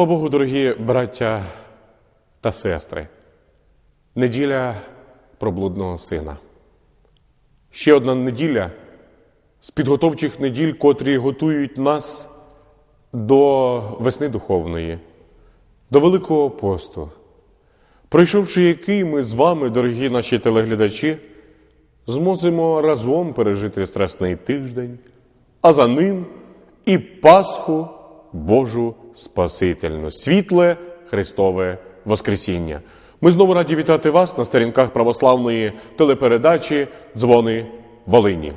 Слава Богу, дорогі браття та сестри. Неділя проблудного сина. Ще одна неділя з підготовчих неділь, котрі готують нас до весни духовної, до Великого посту, пройшовши який ми з вами, дорогі наші телеглядачі, зможемо разом пережити страсний тиждень, а за ним і Пасху Божу Спасительну, світле Христове Воскресіння. Ми знову раді вітати вас на сторінках православної телепередачі Дзвони Волині.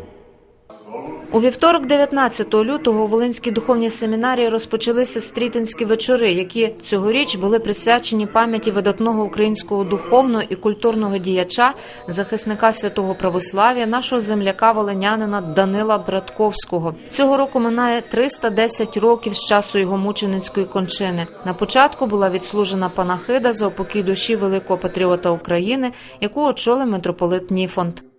У вівторок, 19 лютого, у Волинській духовній семінарії розпочалися стрітинські вечори, які цьогоріч були присвячені пам'яті видатного українського духовного і культурного діяча, захисника святого православ'я, нашого земляка волинянина Данила Братковського. Цього року минає 310 років з часу його мученицької кончини. На початку була відслужена панахида за упокій душі великого патріота України, яку очолив митрополит Ніфонд.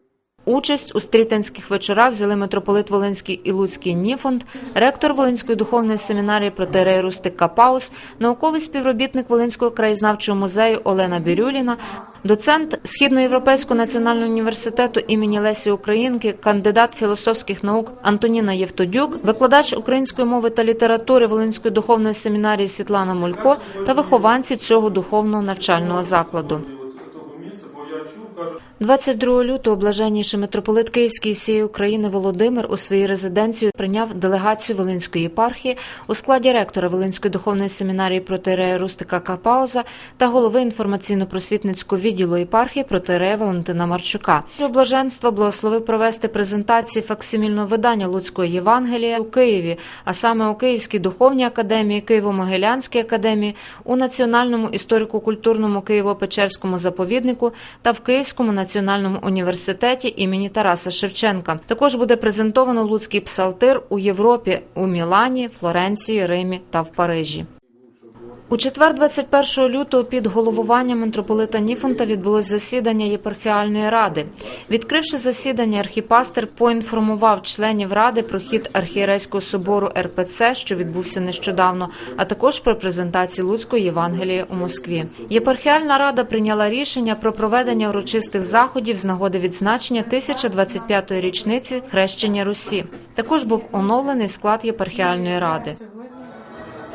Участь у стрітинських вечорах взяли митрополит Волинський і Луцький Ніфонд, ректор Волинської духовної семінарії протерей Рустик Капаус, науковий співробітник Волинського краєзнавчого музею Олена Бірюліна, доцент Східноєвропейського національного університету імені Лесі Українки, кандидат філософських наук Антоніна Євтодюк, викладач української мови та літератури Волинської духовної семінарії Світлана Мулько та вихованці цього духовного навчального закладу. 22 лютого блаженніший митрополит Київський всієї України Володимир у своїй резиденції прийняв делегацію Волинської єпархії у складі ректора Волинської духовної семінарії протирея Рустика Капауза та голови інформаційно-просвітницького відділу єпархії протирея Валентина Марчука. Блаженство благословив провести презентації факсимільного видання Луцької Євангелія у Києві, а саме у Київській духовній академії, Києво-Могилянській академії, у Національному історико-культурному Києво-Печерському заповіднику та в Київському національному університеті імені Тараса Шевченка. Також буде презентовано Луцький псалтир у Європі у Мілані, Флоренції, Римі та в Парижі. У четвер, 21 лютого, під головуванням митрополита Ніфонта відбулось засідання єпархіальної ради. Відкривши засідання, архіпастер поінформував членів ради про хід архієрейського собору РПЦ, що відбувся нещодавно, а також про презентацію Луцької Євангелії у Москві. Єпархіальна рада прийняла рішення про проведення урочистих заходів з нагоди відзначення 1025-ї річниці хрещення Русі. Також був оновлений склад єпархіальної ради.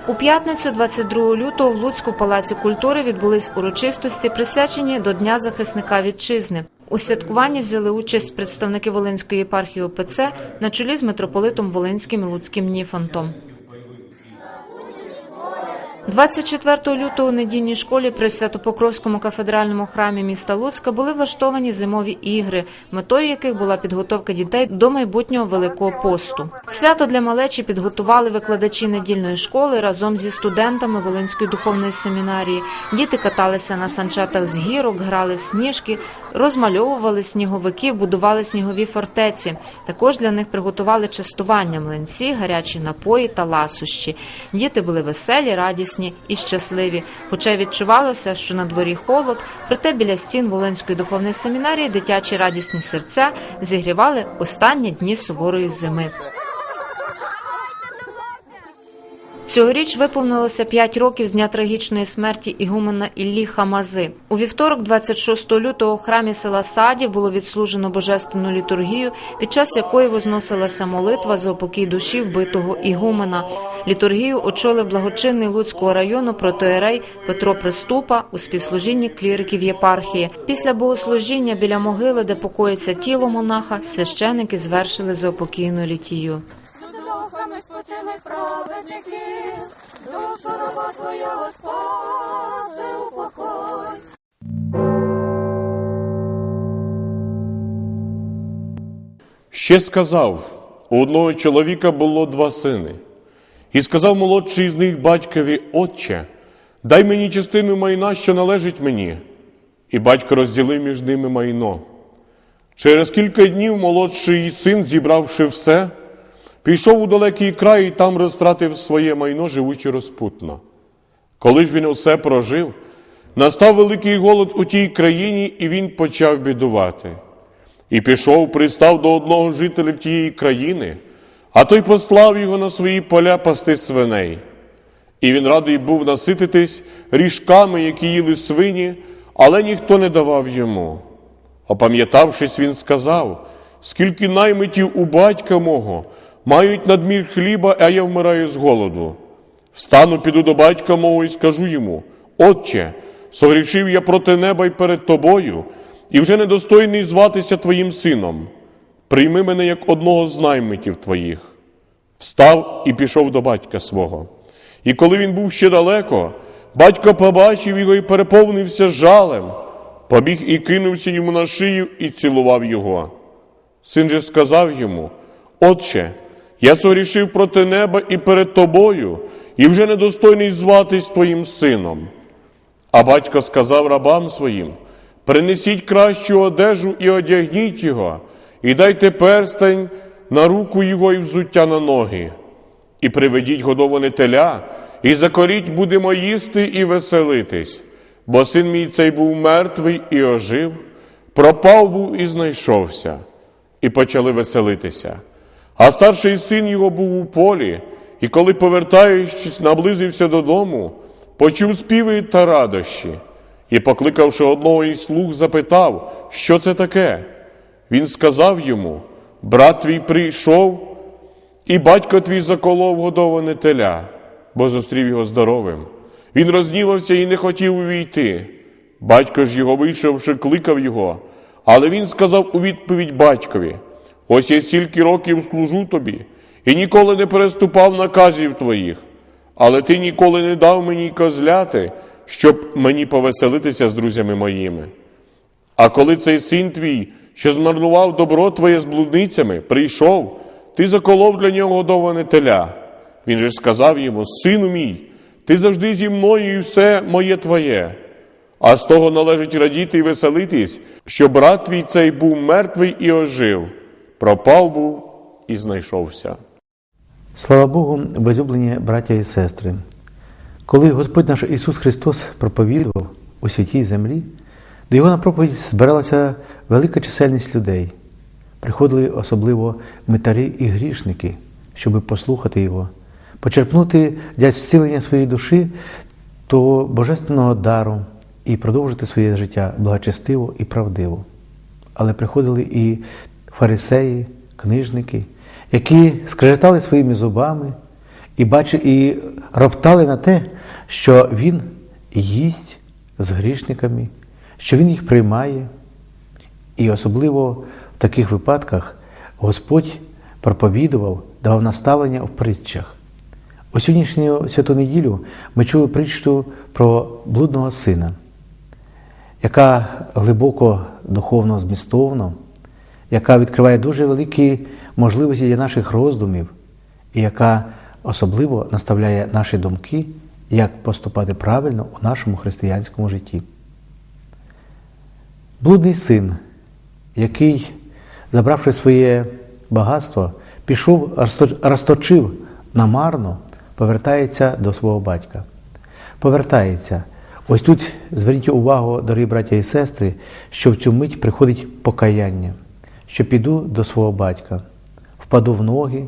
У п'ятницю, 22 лютого, в Луцьку палаці культури відбулись урочистості, присвячені до Дня захисника вітчизни. У святкуванні взяли участь представники Волинської єпархії ОПЦ на чолі з митрополитом Волинським Луцьким Ніфонтом. 24 лютого у недільній школі при Святопокровському кафедральному храмі міста Луцька були влаштовані зимові ігри, метою яких була підготовка дітей до майбутнього великого посту. Свято для малечі підготували викладачі недільної школи разом зі студентами Волинської духовної семінарії. Діти каталися на санчатах з гірок, грали в сніжки, розмальовували сніговики, будували снігові фортеці. Також для них приготували частування млинці, гарячі напої та ласощі. Діти були веселі, радісні і щасливі. Хоча відчувалося, що на дворі холод, проте біля стін Волинської духовної семінарії дитячі радісні серця зігрівали останні дні суворої зими. Цьогоріч виповнилося 5 років з дня трагічної смерті ігумена Іллі Хамази. У вівторок, 26 лютого, в храмі села Садів було відслужено божественну літургію, під час якої возносилася молитва за упокій душі вбитого ігумена. Літургію очолив благочинний Луцького району протоєрей Петро Приступа у співслужінні кліриків єпархії. Після богослужіння біля могили, де покоїться тіло монаха, священики звершили заупокійну літію. Спочилих праведників, душу раба твоя Господи, упокой. Ще сказав: у одного чоловіка було два сини, і сказав молодший з них батькові, Отче, дай мені частину майна, що належить мені. І батько розділив між ними майно. Через кілька днів молодший син, зібравши все, пішов у далекий край і там розтратив своє майно, живучи розпутно. Коли ж він усе прожив, настав великий голод у тій країні, і він почав бідувати. І пішов, пристав до одного з жителів тієї країни, а той послав його на свої поля пасти свиней. І він радий був насититись ріжками, які їли свині, але ніхто не давав йому. Опам'ятавшись, він сказав, скільки наймитів у батька мого мають надмір хліба, а я вмираю з голоду. Встану, піду до батька мого і скажу йому: Отче, согрішив я проти неба й перед тобою, і вже недостойний зватися твоїм сином. Прийми мене як одного з наймитів твоїх. Встав і пішов до батька свого. І коли він був ще далеко, батько побачив його і переповнився жалем, побіг і кинувся йому на шию і цілував його. Син же сказав йому: Отче, я согрішив проти неба і перед тобою, і вже недостойний зватись твоїм сином. А батько сказав рабам своїм: принесіть кращу одежу і одягніть його, і дайте перстень на руку його і взуття на ноги, і приведіть годоване теля, і закоріть будемо їсти і веселитись, бо син мій цей був мертвий і ожив, пропав був і знайшовся, і почали веселитися. А старший син його був у полі, і коли, повертаючись, наблизився додому, почув співи та радощі, і, покликавши одного із слуг, запитав, що це таке. Він сказав йому: Брат твій прийшов, і батько твій заколов годоване теля, бо зустрів його здоровим. Він рознівався і не хотів увійти. Батько ж його, вийшовши, кликав його, але він сказав у відповідь батькові: Ось я стільки років служу тобі, і ніколи не переступав наказів твоїх, але ти ніколи не дав мені козляти, щоб мені повеселитися з друзями моїми. А коли цей син твій, що змарнував добро твоє з блудницями, прийшов, ти заколов для нього годоване теля. Він же сказав йому: Сину мій, ти завжди зі мною і все моє твоє. А з того належить радіти і веселитись, що брат твій цей був мертвий і ожив, пропав був і знайшовся. Слава Богу, возлюблені браття і сестри. Коли Господь наш Ісус Христос проповідував у святій землі, до Його на проповідь збиралася велика чисельність людей. Приходили особливо митарі і грішники, щоб послухати Його, почерпнути для зцілення своєї душі того божественного дару і продовжити своє життя благочестиво і правдиво. Але приходили і фарисеї, книжники, які скрежетали своїми зубами і бачили, і роптали на те, що він їсть з грішниками, що він їх приймає. І особливо в таких випадках Господь проповідував, давав наставлення в притчах. У сьогоднішню святу неділю ми чули притчу про блудного сина, яка глибоко духовно змістовно, яка відкриває дуже великі можливості для наших роздумів, і яка особливо наставляє наші думки, як поступати правильно у нашому християнському житті. Блудний син, який, забравши своє багатство, пішов, розточив намарно, повертається до свого батька. Повертається. Ось тут зверніть увагу, дорогі браття і сестри, що в цю мить приходить покаяння, що піду до свого батька, впаду в ноги.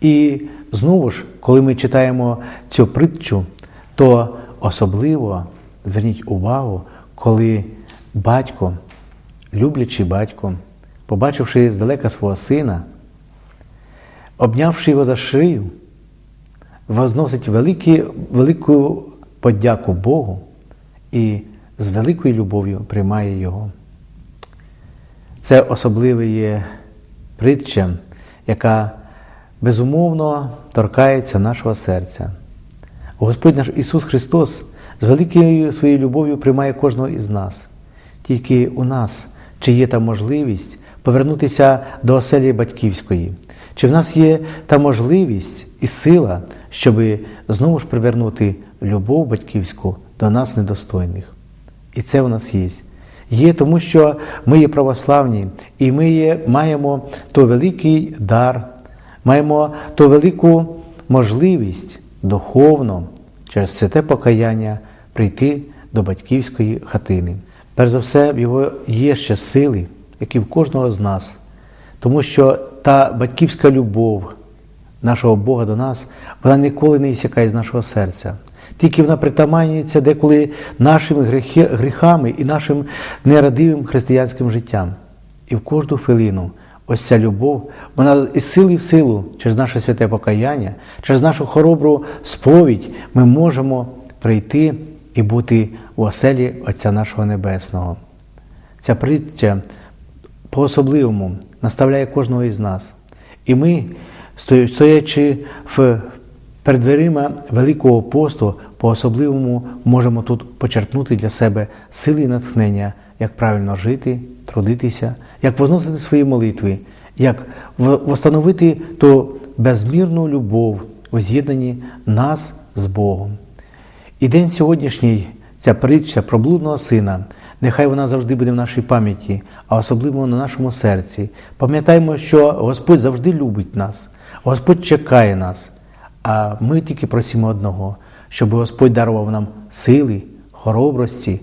І знову ж, коли ми читаємо цю притчу, то особливо зверніть увагу, коли батько, люблячий батько, побачивши здалека свого сина, обнявши його за шию, возносить великі, велику подяку Богу і з великою любов'ю приймає його. Це особливе є притча, яка безумовно торкається нашого серця. Господь наш Ісус Христос з великою своєю любов'ю приймає кожного із нас. Тільки у нас чи є та можливість повернутися до оселі батьківської, чи в нас є та можливість і сила, щоб знову ж привернути любов батьківську до нас недостойних. І це у нас є. Є тому, що ми є православні, і ми є, маємо той великий дар, маємо ту велику можливість духовно через святе покаяння прийти до батьківської хатини. Перш за все, в його є ще сили, які в кожного з нас, тому що та батьківська любов нашого Бога до нас, вона ніколи не ісякає з нашого серця. Тільки вона притаманюється деколи нашими гріхами і нашим нерадивим християнським життям. І в кожну хвилину ось ця любов, вона із сили в силу, через наше святе покаяння, через нашу хоробру сповідь ми можемо прийти і бути у оселі Отця нашого Небесного. Ця притча по-особливому наставляє кожного із нас. І ми, стоячи в перед дверима Великого посту, по-особливому можемо тут почерпнути для себе сили і натхнення, як правильно жити, трудитися, як возносити свої молитви, як в- восстановити ту безмірну любов у з'єднанні нас з Богом. І день сьогоднішній, ця притча про блудного сина, нехай вона завжди буде в нашій пам'яті, а особливо на нашому серці. Пам'ятаємо, що Господь завжди любить нас, Господь чекає нас, а ми тільки просимо одного, щоб Господь дарував нам сили, хоробрості,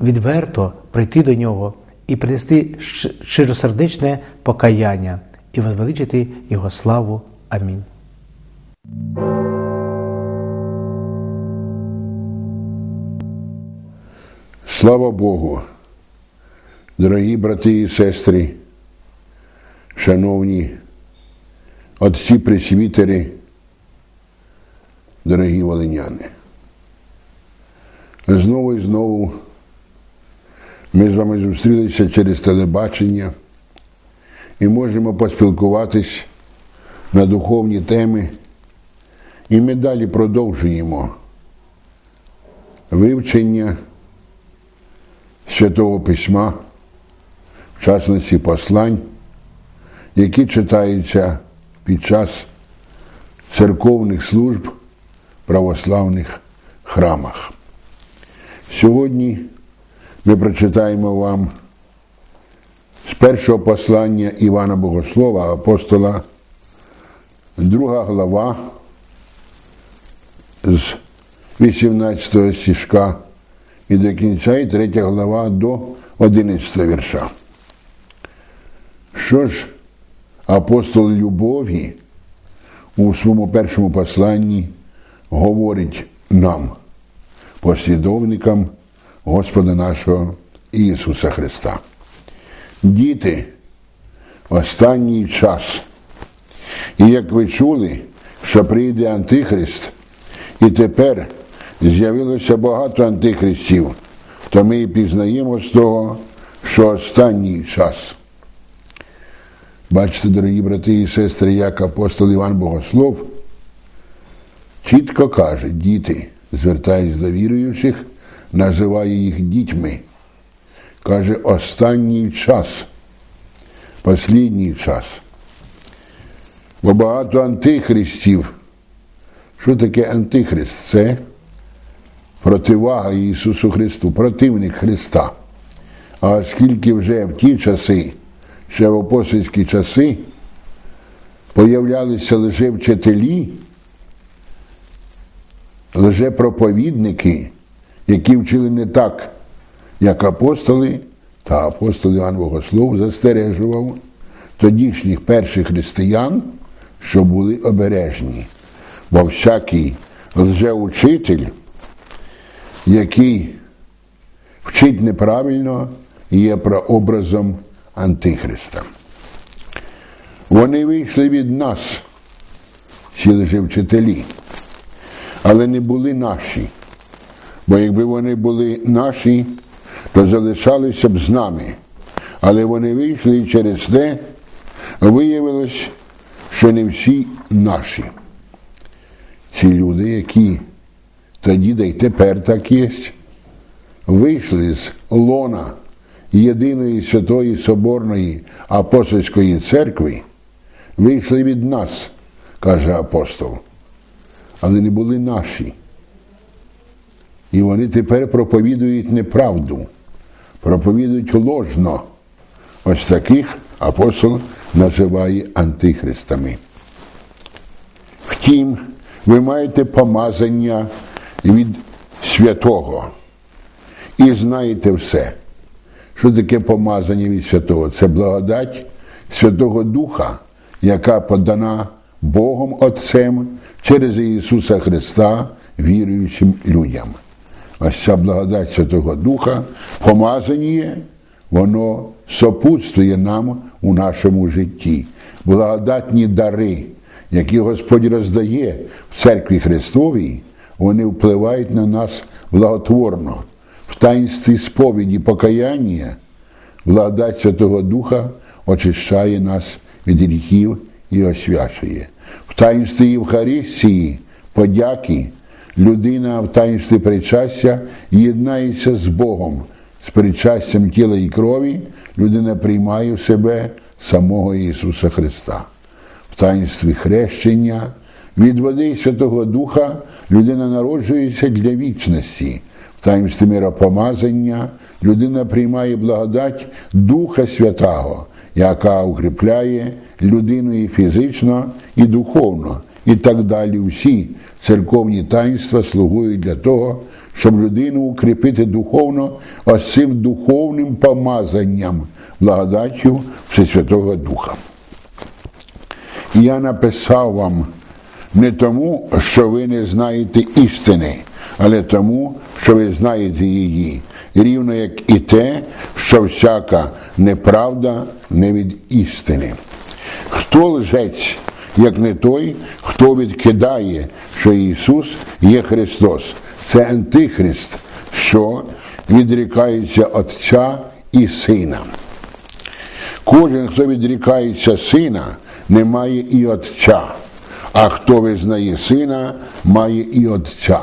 відверто прийти до нього і принести щиросердечне покаяння і возвеличити Його славу. Амінь. Слава Богу, дорогі брати і сестри, шановні отці пресвітери, дорогі волиняни. Знову і знову ми з вами зустрілися через телебачення і можемо поспілкуватись на духовні теми. І ми далі продовжуємо вивчення Святого Письма, в частності послань, які читаються під час церковних служб в православних храмах. Сьогодні ми прочитаємо вам з першого послання Івана Богослова, апостола, друга глава з 18 стишка і до кінця, і третя глава до 11 вірша. Що ж апостол любові у своєму першому посланні говорить нам, послідовникам Господа нашого Ісуса Христа. Діти, останній час. І як ви чули, що прийде Антихрист, і тепер з'явилося багато антихристів, то ми і пізнаємо з того, що останній час. Бачите, дорогі брати і сестри, як апостол Іван Богослов чітко каже, діти, звертаючись до віруючих, називає їх дітьми. Каже, останній час, послідній час. Бо багато антихристів. Що таке антихрист? Це противага Ісусу Христу, противник Христа. А оскільки вже в ті часи, ще в апостольські часи, появлялися лише вчителі, лише проповідники, які вчили не так, як апостоли, та апостол Іван Богослов застережував тодішніх перших християн, що були обережні. Бо всякий лжеучитель, який вчить неправильно, є прообразом Антихриста. Вони вийшли від нас, ці лжевчителі, але не були наші. Бо якби вони були наші, то залишалися б з нами. Але вони вийшли і через те виявилось, що не всі наші. Ці люди, які тоді, да й тепер так є, вийшли з лона єдиної святої Соборної апостольської церкви, вийшли від нас, каже апостол, але не були наші. І вони тепер проповідують неправду, проповідують ложно. Ось таких апостол називає антихристами. Втім, ви маєте помазання від святого і знаєте все. Що таке помазання від святого? Це благодать Святого Духа, яка подана Богом Отцем через Ісуса Христа віруючим людям. Ось ця благодать Святого Духа, помазання, воно сопутствує нам у нашому житті. Благодатні дари, які Господь роздає в церкві Христовій, вони впливають на нас благотворно. В таїнстві сповіді покаяння благодать Святого Духа очищає нас від гріхів і освячує. В таїнстві Євхаристії, подяки, людина в таїнстві причастя єднається з Богом, з причастям тіла і крові, людина приймає в себе самого Ісуса Христа. В таїнстві хрещення від води Святого Духа людина народжується для вічності. Таїнстві миропомазання людина приймає благодать Духа Святого, яка укріпляє людину і фізично, і духовно, і так далі. Всі церковні таїнства слугують для того, щоб людину укріпити духовно ось цим духовним помазанням, благодаттю Всесвятого Духа. І я написав вам не тому, що ви не знаєте істини, але тому, що ви знаєте її, рівно як і те, що всяка неправда не від істини. Хто лжець, як не той, хто відкидає, що Ісус є Христос, це Антихрист, що відрікається Отця і Сина. Кожен, хто відрікається сина, не має і Отця, а хто визнає сина, має і Отця.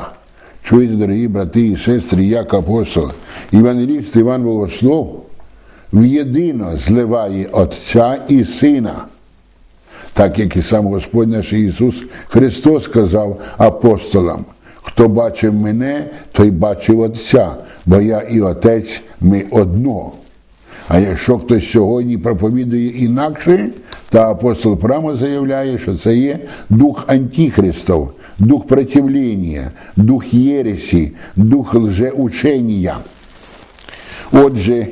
Чуєте, дорогі брати і сестри, як апостол, Івангеліст Іван Богослов в'єдино зливає Отця і Сина. Так як і сам Господь наш Ісус Христос сказав апостолам, хто бачив мене, той бачив Отця, бо я і Отець ми одно. А якщо хтось сьогодні проповідує інакше, то апостол прямо заявляє, що це є дух антихристов, дух противлення, дух єресі, дух лжеучення. Отже,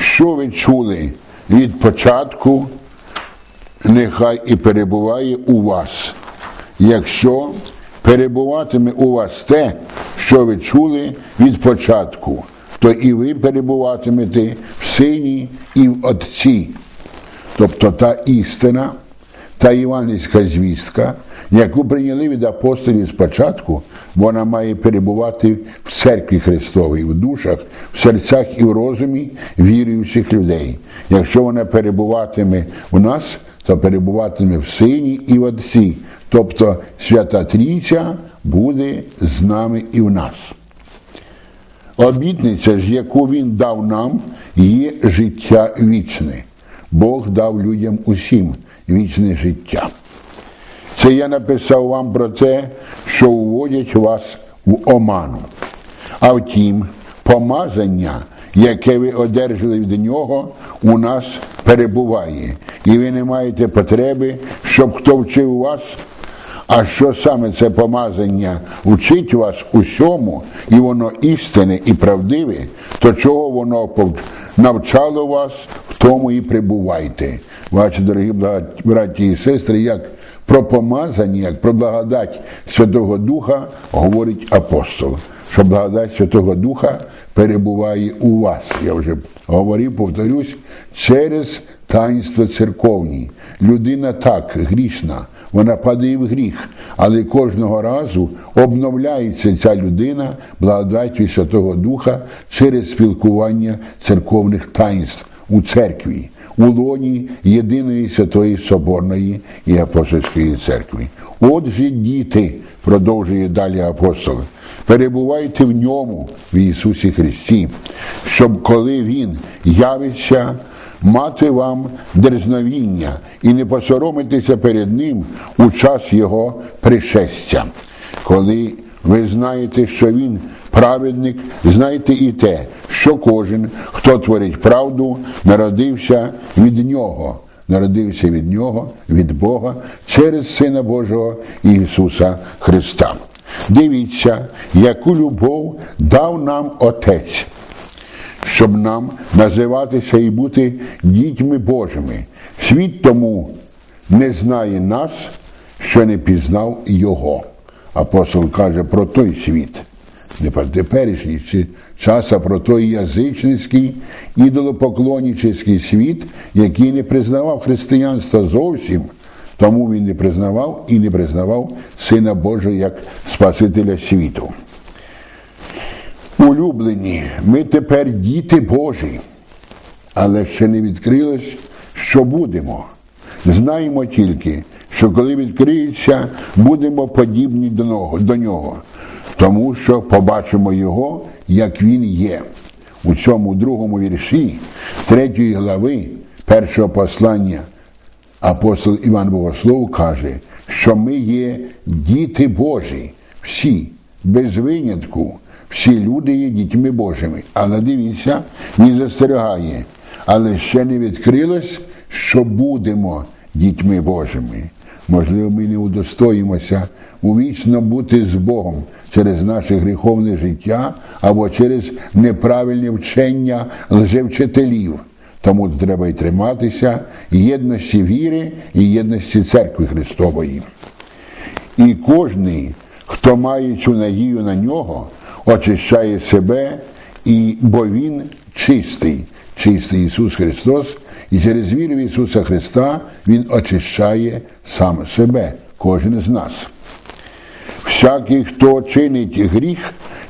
що ви чули від початку, нехай і перебуває у вас. Якщо перебуватиме у вас те, що ви чули від початку, то і ви перебуватимете в сині і в Отці. Тобто та істина, та іванівська звістка, яку прийняли від апостолів спочатку, вона має перебувати в церкві Христовій, в душах, в серцях і в розумі віруючих людей. Якщо вона перебуватиме у нас, то перебуватиме в сині і в Отці. Тобто Свята Трійця буде з нами і в нас. Обітниця ж, яку він дав нам, є життя вічне. Бог дав людям усім вічне життя. Це я написав вам про те, що вводять вас в оману. А втім, помазання, яке ви одержали від нього, у нас перебуває, і ви не маєте потреби, щоб хто вчив вас. А що саме це помазання учить вас усьому, і воно істинне і правдиве, то чого воно навчало вас, в тому і прибувайте. Бачите, дорогі браті і сестри, як про помазання, як про благодать Святого Духа говорить апостол, що благодать Святого Духа перебуває у вас. Я вже говорив, повторюсь, через таїнство церковні. Людина так грішна, вона падає в гріх, але кожного разу обновляється ця людина благодаттю Святого Духа через спілкування церковних таїнств у церкві, у лоні єдиної святої Соборної і апостольської церкви. Отже, діти, продовжує далі апостол, перебувайте в ньому, в Ісусі Христі, щоб коли Він явиться, мати вам дерзновіння і не посоромитися перед Ним у час Його пришестя. Коли ви знаєте, що Він праведник, знайте і те, що кожен, хто творить правду, народився від Нього. Народився від Нього, від Бога, через Сина Божого Ісуса Христа. Дивіться, яку любов дав нам Отець щоб нам називатися і бути дітьми Божими. Світ тому не знає нас, що не пізнав його. Апостол каже про той світ, не про теперішній час, а про той язичницький, ідолопоклоннический світ, який не признавав християнства зовсім, тому він не признавав і не признавав Сина Божого як Спасителя світу. Улюблені, ми тепер діти Божі, але ще не відкрилось, що будемо. Знаємо тільки, що коли відкриється, будемо подібні до нього, тому що побачимо його, як він є. У цьому другому вірші третьої глави першого послання апостол Іван Богослов каже, що ми є діти Божі, всі, без винятку, всі люди є дітьми Божими. Але дивіться, він застерігає, але ще не відкрилось, що будемо дітьми Божими. Можливо, ми не удостоїмося увічно бути з Богом через наше гріховне життя або через неправильне вчення лжевчителів. Тому треба й триматися єдності віри і єдності церкви Христової. І кожний, хто має цю надію на нього, очищає себе, і, бо Він чистий, чистий Ісус Христос, і через віру в Ісуса Христа Він очищає сам себе, кожен з нас. Всякий, хто чинить гріх,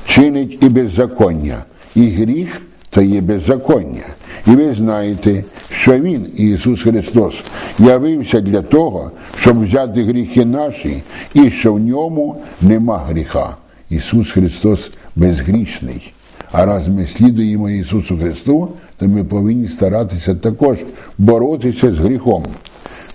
чинить і беззаконня, і гріх то є беззаконня. І ви знаєте, що Він, Ісус Христос, явився для того, щоб взяти гріхи наші, і що в ньому нема гріха. Ісус Христос безгрішний. А раз ми слідуємо Ісусу Христу, то ми повинні старатися також боротися з гріхом.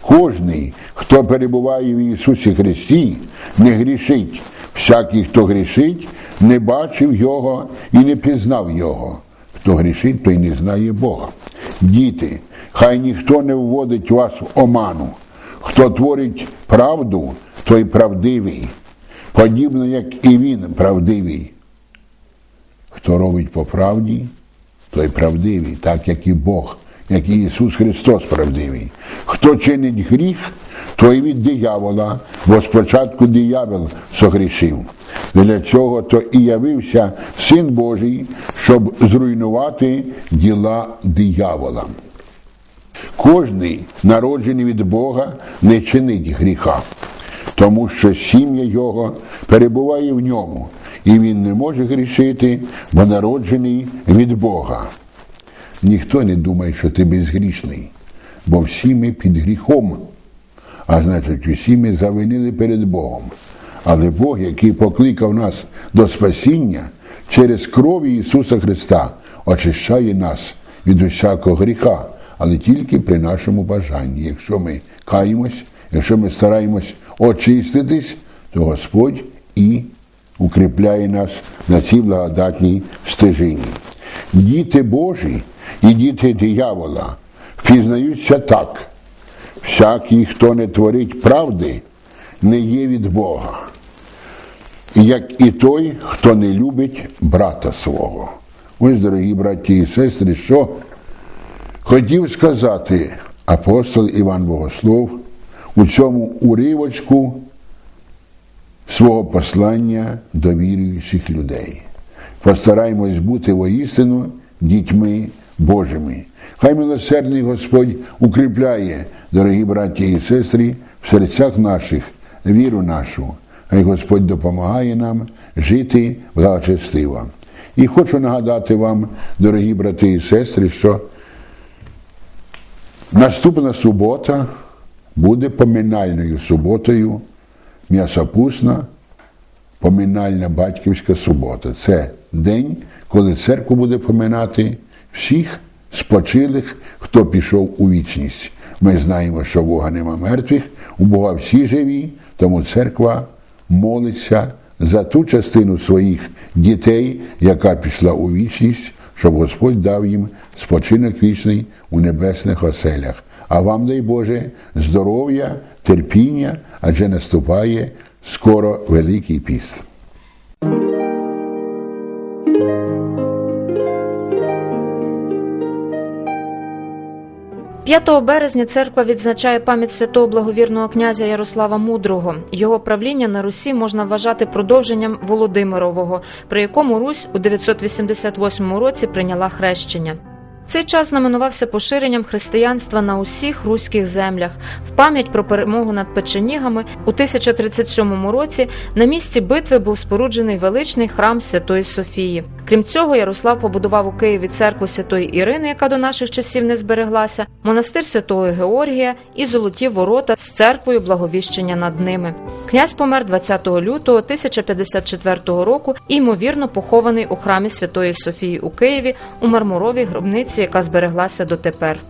Кожний, хто перебуває в Ісусі Христі, не грішить. Всякий, хто грішить, не бачив Його і не пізнав Його. Хто грішить, той не знає Бога. Діти, хай ніхто не вводить вас в оману. Хто творить правду, той правдивий, подібно як і він правдивий. Хто робить по правді, той правдивий, так як і Бог, як і Ісус Христос правдивий. Хто чинить гріх, той від диявола, бо спочатку диявол согрішив. Для цього то і явився Син Божий, щоб зруйнувати діла диявола. Кожний, народжений від Бога, не чинить гріха, тому що сім'я Його перебуває в ньому, і він не може грішити, бо народжений від Бога. Ніхто не думає, що ти безгрішний, бо всі ми під гріхом, а значить, усі ми завинили перед Богом. Але Бог, який покликав нас до спасіння через кров Ісуса Христа, очищає нас від усякого гріха, але тільки при нашому бажанні. Якщо ми каємось, якщо ми стараємось очиститись, то Господь і укріпляє нас на цій благодатній стежині. Діти Божі і діти диявола впізнаються так. Всякий, хто не творить правди, не є від Бога, як і той, хто не любить брата свого. Ось, дорогі браті і сестри, що хотів сказати апостол Іван Богослов у цьому уривочку свого послання до віруючих людей. Постараємось бути воістину дітьми Божими. Хай милосердний Господь укріпляє, дорогі браті і сестри, в серцях наших віру нашу. Хай Господь допомагає нам жити благочестиво. І хочу нагадати вам, дорогі брати і сестри, що наступна субота буде поминальною суботою, м'ясопусна, поминальна батьківська субота. Це день, коли церква буде поминати всіх спочилих, хто пішов у вічність. Ми знаємо, що Бога нема мертвих, у Бога всі живі, тому церква молиться за ту частину своїх дітей, яка пішла у вічність, щоб Господь дав їм спочинок вічний у небесних оселях. А вам, дай Боже, здоров'я, терпіння, адже наступає скоро Великий піст. 5 березня церква відзначає пам'ять святого благовірного князя Ярослава Мудрого. Його правління на Русі можна вважати продовженням Володимирового, при якому Русь у 988 році прийняла хрещення. Цей час знаменувався поширенням християнства на усіх руських землях. В пам'ять про перемогу над печенігами у 1037 році на місці битви був споруджений величний храм Святої Софії. Крім цього, Ярослав побудував у Києві церкву Святої Ірини, яка до наших часів не збереглася, монастир Святого Георгія і золоті ворота з церквою благовіщення над ними. Князь помер 20 лютого 1054 року і ймовірно похований у храмі Святої Софії у Києві у мармуровій гробниці, яка збереглася дотепер.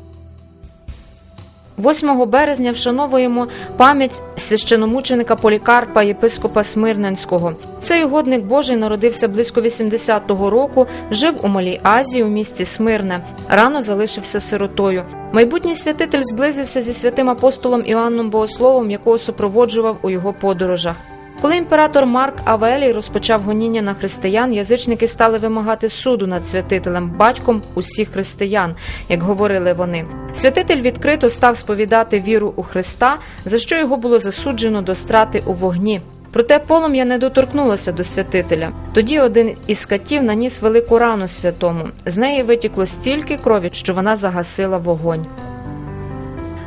8 березня вшановуємо пам'ять священомученика Полікарпа, єпископа Смирненського. Цей угодник Божий народився близько 80-го року, жив у Малій Азії у місті Смирне. Рано залишився сиротою. Майбутній святитель зблизився зі святим апостолом Іоанном Богословом, якого супроводжував у його подорожах. Коли імператор Марк Авелій розпочав гоніння на християн, язичники стали вимагати суду над святителем, батьком усіх християн, як говорили вони. Святитель відкрито став сповідати віру у Христа, за що його було засуджено до страти у вогні. Проте полум'я не доторкнулося до святителя. Тоді один із катів наніс велику рану святому. З неї витікло стільки крові, що вона загасила вогонь.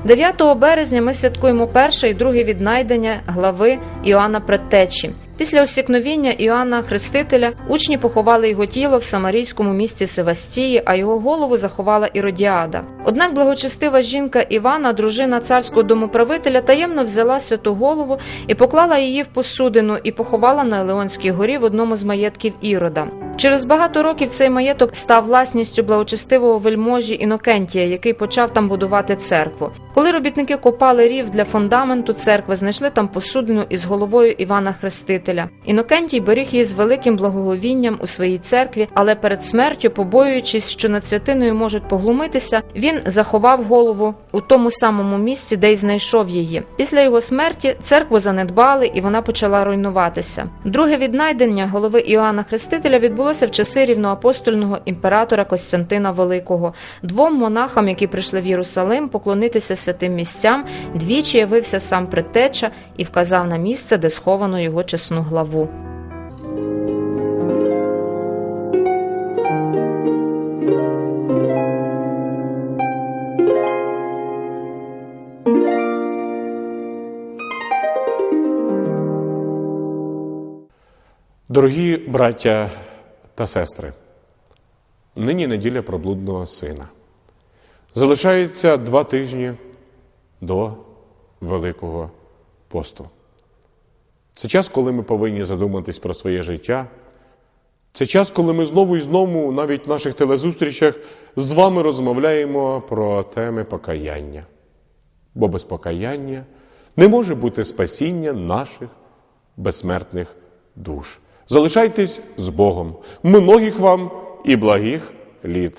9 березня ми святкуємо перше і друге віднайдення глави Іоанна Предтечі. Після осікновіння Іоанна Хрестителя учні поховали його тіло в самарійському місті Севастії, а його голову заховала Іродіада. Однак благочестива жінка Івана, дружина царського домоправителя, таємно взяла святу голову і поклала її в посудину і поховала на Елеонській горі в одному з маєтків Ірода. Через багато років цей маєток став власністю благочестивого вельможі Інокентія, який почав там будувати церкву. Коли робітники копали рів для фундаменту церкви, знайшли там посудину із головою Івана Хрестителя. Інокентій беріг її з великим благоговінням у своїй церкві, але перед смертю, побоюючись, що над святиною можуть поглумитися, він заховав голову у тому самому місці, де й знайшов її. Після його смерті церкву занедбали і вона почала руйнуватися. Друге віднайдення голови Іоанна Хрестителя відбулося в часи рівноапостольного імператора Костянтина Великого. Двом монахам, які прийшли в Єрусалим, поклонитися святим місцям, двічі явився сам предтеча і вказав на місце, де сховано його чесну главу. Дорогі браття та сестри, нині неділя проблудного сина. Залишається два тижні до Великого посту. Це час, коли ми повинні задуматись про своє життя. Це час, коли ми знову і знову, навіть в наших телезустрічах, з вами розмовляємо про теми покаяння. Бо без покаяння не може бути спасіння наших безсмертних душ. Залишайтесь з Богом. Многих вам і благих літ.